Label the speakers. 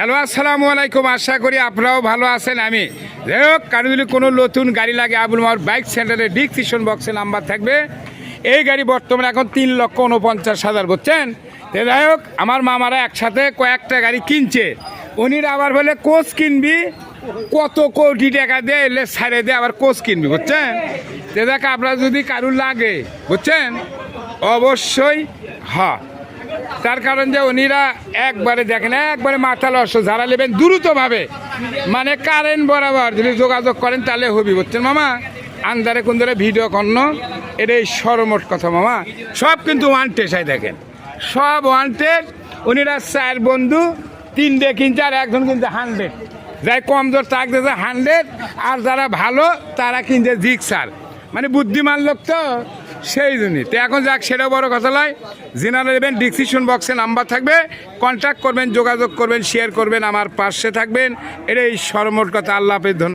Speaker 1: Hello, আসসালামু আলাইকুম। আশা করি আপনারাও ভালো আছেন, আমি। যাই হোক, কারও যদি কোনো নতুন গাড়ি লাগে, আবুল মাহর বাইক সেন্টারে ডিসক্রিপশন বক্সে নাম্বার থাকবে। এই গাড়ি বর্তমানে এখন তিন লক্ষ উনপঞ্চাশ হাজার, বুঝছেন? তো যাই হোক, আমার মামারা একসাথে কয়েকটা গাড়ি কিনছে। উনির আবার বলে, কোচ কিনবি? কত কোটি টাকা দিয়ে এলে ছাড়ে দিয়ে আবার কোচ কিনবি বুঝছেন? তো দেখ আপনার যদি কারুর লাগে, বুঝছেন? অবশ্যই হ্যাঁ। তার কারণ যে উনিরা একবারে দেখেন, একবারে মাথা লস যারা নেবেন দ্রুতভাবে মানে কারেন্ট বরাবর যদি যোগাযোগ করেন, তাহলে হবি, বুঝছেন মামা? আন্দারে কুন্দারে ভিডিও কর্ণ, এটাই সরমোট কথা মামা। সব কিন্তু ওয়ান টেসাই দেখেন। সব ওয়ান টেস উনিরা চার বন্ধু, তিনটে কিনছে আর একজন কিনছে হান্ড্রেড যাই কম জোর তাক দিয়েছে হান্ড্রেড আর যারা ভালো, তারা কিনছে জিক্সার মানে বুদ্ধিমান লোক তো সেই জন্যই। তো এখন যাক সেটা বড় কথা নয়। জেনারেল নেবেন ডিসিশন বক্সে নাম্বার থাকবে। কন্ট্যাক্ট করবেন, যোগাযোগ করবেন শেয়ার করবেন, আমার পাশে থাকবেন। এটাই সর্বমোট কথা। আল্লাহ হাফেজ